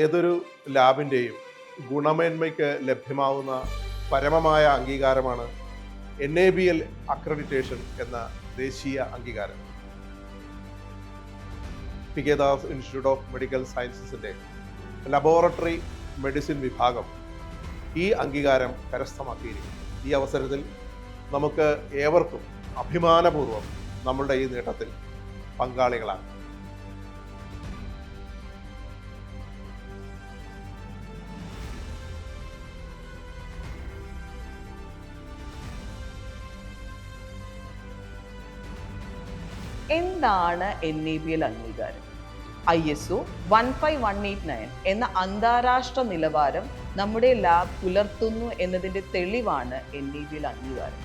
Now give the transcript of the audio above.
ഏതൊരു ലാബിന്റെയും ഗുണമേന്മയ്ക്ക് ലഭ്യമാവുന്ന പരമമായ അംഗീകാരമാണ് N A B L accreditation എന്ന ദേശീയ അംഗീകാരം. P K Das institute of medical സയൻസസിന്റെ laboratory medicine വിഭാഗം ഈ അംഗീകാരം കരസ്ഥമാക്കിയിരിക്കുന്നു. ഈ അവസരത്തിൽ നമുക്ക് ഏവർക്കും അഭിമാനപൂർവം നമ്മളുടെ ഈ നേട്ടത്തിൽ പങ്കാളികളാണ് എന്താണ് എൻ ഇ ബി എൽ അംഗീകാരം? I S O one five one eight nine എന്ന അന്താരാഷ്ട്ര നിലവാരം നമ്മുടെ ലാബ് പുലർത്തുന്നു എന്നതിന്റെ തെളിവാണ് എൻ ഇ പി എൽ അംഗീകാരം.